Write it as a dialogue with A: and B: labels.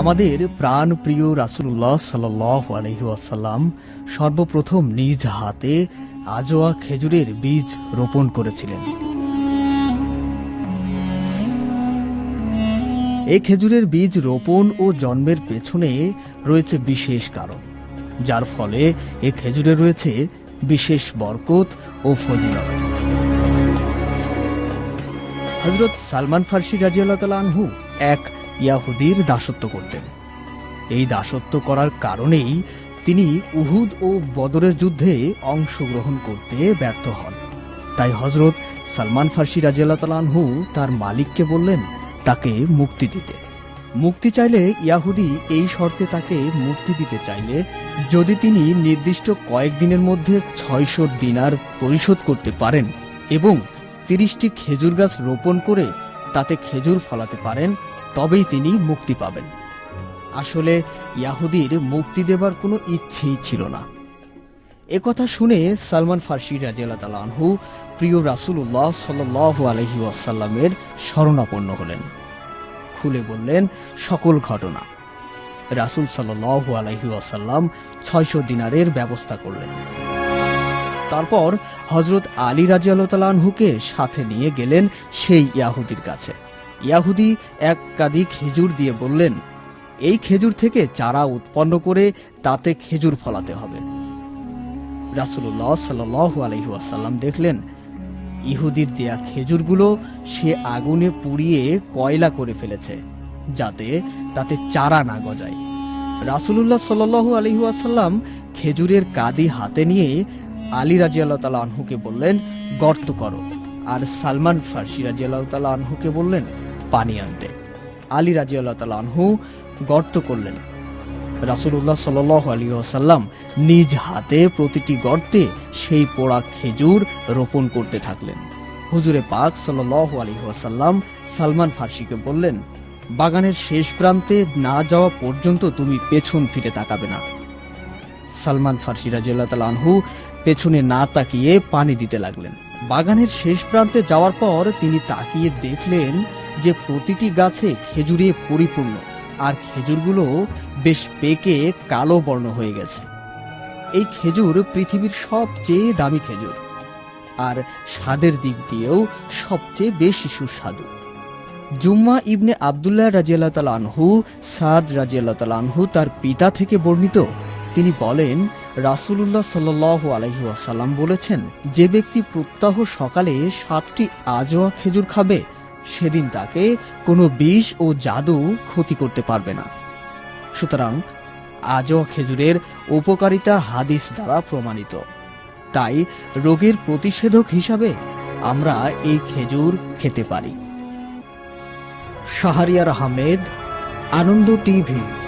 A: আমাদের প্রাণ প্রিয় রাসুল্লাহ সাল্লাহ আলহিউসাল্লাম সর্বপ্রথম নিজ হাতে আজোয়া খেজুরের বীজ রোপণ করেছিলেন। এই খেজুরের বীজ রোপণ ও জন্মের পেছনে রয়েছে বিশেষ কারণ, যার ফলে এ খেজুরে রয়েছে বিশেষ বরকত ও ফজিলত। হজরত সালমান ফার্সি রাজিয়াল্লাহ তালা আনহু এক ইয়াহুদির দাসত্ব করতেন। এই দাসত্ব করার কারণেই তিনি উহুদ ও বদরের যুদ্ধে অংশগ্রহণ করতে ব্যর্থ হন। তাই হজরত সালমান ফার্সি আনহু তার মালিককে বললেন, তাকে মুক্তি দিতে। মুক্তি চাইলে ইয়াহুদি এই শর্তে তাকে মুক্তি দিতে চাইলে যদি তিনি নির্দিষ্ট কয়েকদিনের মধ্যে ছয়শো ডিনার পরিশোধ করতে পারেন এবং তিরিশটি খেজুর গাছ রোপণ করে তাতে খেজুর ফলাতে পারেন তবেই তিনি মুক্তি পাবেন। আসলে ইয়াহুদির মুক্তি দেবার কোনো ইচ্ছেই ছিল না। একথা শুনে সালমান ফার্সি রাজিয়াল্লাহ তালা আনহু প্রিয় রাসুল্লাহ সাল আলহি ওয়াসাল্লামের শরণাপন্ন হলেন। খুলে বললেন, সকল ঘটনা। রাসুল সাল্লাহ আলহি ওয়াসাল্লাম ছয়শো দিনারের ব্যবস্থা করলেন। তারপর হজরত আলী রাজিয়ালতালানহুকে সাথে নিয়ে গেলেন সেই ইয়াহুদির কাছে। ইয়াহুদি এক কাদি খেজুর দিয়ে বললেন, এই খেজুর থেকে চারা উৎপন্ন করে তাতে খেজুর ফলাতে হবে। রাসুল্লাহ সাল আলহিহাসাল্লাম দেখলেন, ইহুদির দেয়া খেজুরগুলো সে আগুনে পুড়িয়ে কয়লা করে ফেলেছে, যাতে তাতে চারা না গজায়। রাসুলুল্লাহ সাল আলহিহাসাল্লাম খেজুরের কাদি হাতে নিয়ে আলী রাজি আল্লাহ তালা আনহুকে বললেন, গর্ত করো। আর সালমান ফার্সি রাজি আল্লাহ তালা আনহুকে বললেন পানি আনতে। আলী রাজি আল্লাহ তালা আনহু গর্ত করলেন। রাসুল্লাহ সাল আলী আসাল্লাম নিজ হাতে প্রতিটি গর্তে সেই পোড়া খেজুর রোপণ করতে থাকলেন। হুজুরে পাক সাল আলী আসাল্লাম সালমান ফার্সিকে বললেন, বাগানের শেষ প্রান্তে না যাওয়া পর্যন্ত তুমি পেছন ফিরে তাকাবে না। সালমান ফার্সি রাজিয়াল্লাহ তাল আনহু পেছনে না তাকিয়ে পানি দিতে লাগলেন। বাগানের শেষ প্রান্তে যাওয়ার পর তিনি তাকিয়ে দেখলেন যে প্রতিটি গাছে খেজুরে পরিপূর্ণ, আর খেজুরগুলো বেশ পেকে কালো বর্ণ হয়ে গেছে। এই খেজুর পৃথিবীর সবচেয়ে দামি খেজুর, আর স্বাদের দিক দিয়েও সবচেয়ে বেশি সুস্বাদু। জুম্মা ইবনে আবদুল্লাহ রাজিয়াল্লাহ তাল আনহু, সাদ রাজিয়াল্লাহ তাল আনহু তার পিতা থেকে বর্ণিত। তিনি বলেন, রাসুলুল্লাহ সাল আলহি আসাল্লাম বলেছেন, যে ব্যক্তি প্রত্যাহ সকালে সাতটি আজোয়া খেজুর খাবে সেদিন তাকে কোনো বিষ ও জাদু ক্ষতি করতে পারবে না। সুতরাং আজও খেজুরের উপকারিতা হাদিস দ্বারা প্রমাণিত। তাই রোগের প্রতিষেধক হিসাবে আমরা এই খেজুর খেতে পারি। শাহরিয়ার আহমেদ, আনন্দ টিভি।